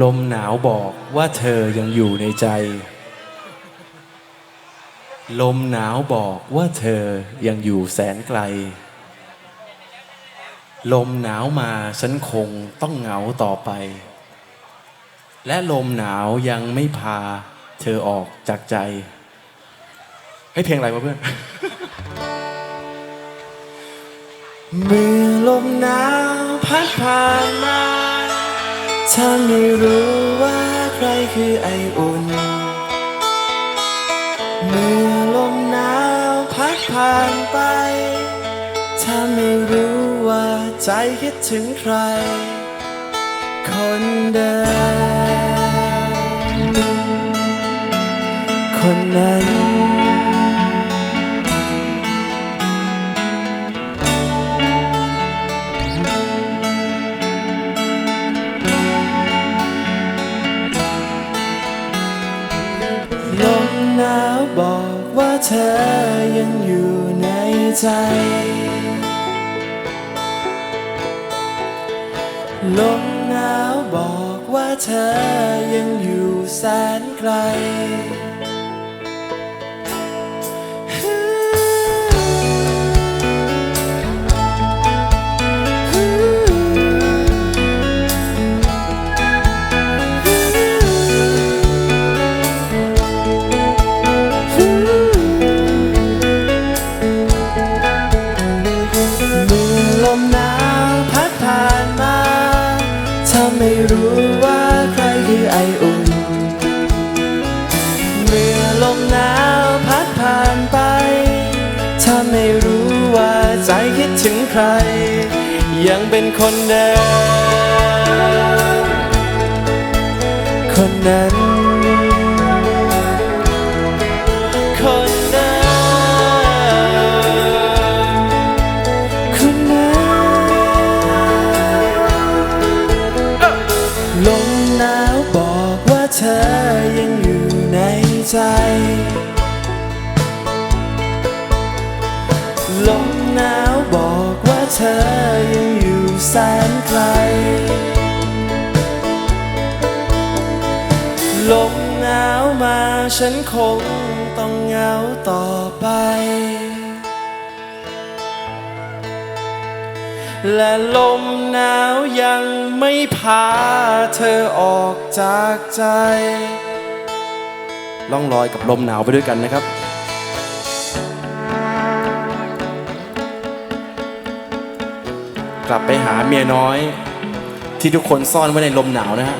ลมหนาวบอกว่าเธอยังอยู่ในใจ ลมหนาวบอกว่าเธอยังอยู่แสนไกล ลมหนาวมาฉันคงต้องเหงาต่อไป และลมหนาวยังไม่พา เธอออกจากใจ ให้เพลงอะไรวะเพื่อน เมื่อลมหนาวพัดผ่านมา เธอไม่รู้ว่าใครคือไออุ่น เมื่อลมหนาวพัดผ่านไปเธอไม่รู้ว่าใจคิดถึงใคร คนเดิมคนนั้น เธอยังอยู่ในใจ ลมหนาวบอกว่าเธอยังอยู่แสนไกล ใคร ยังเป็นคนเดิมคนนั้นคนเดิม คนนั้นลมหนาวบอกว่าเธอยังอยู่ในใจ ลมหนาว เธอยังอยู่แสนไกล ลมหนาวมาฉันคงต้องเหงาต่อไป และลมหนาวยังไม่พาเธอออกจากใจ ล่องลอยกับลมหนาวไปด้วยกันนะครับ กลับไปหาเมียน้อย ที่ทุกคนซ่อนไว้ในลมหนาวนะฮะ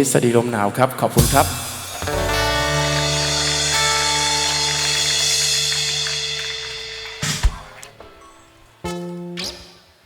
ฤษฎีลมหนาวครับ ขอบคุณครับ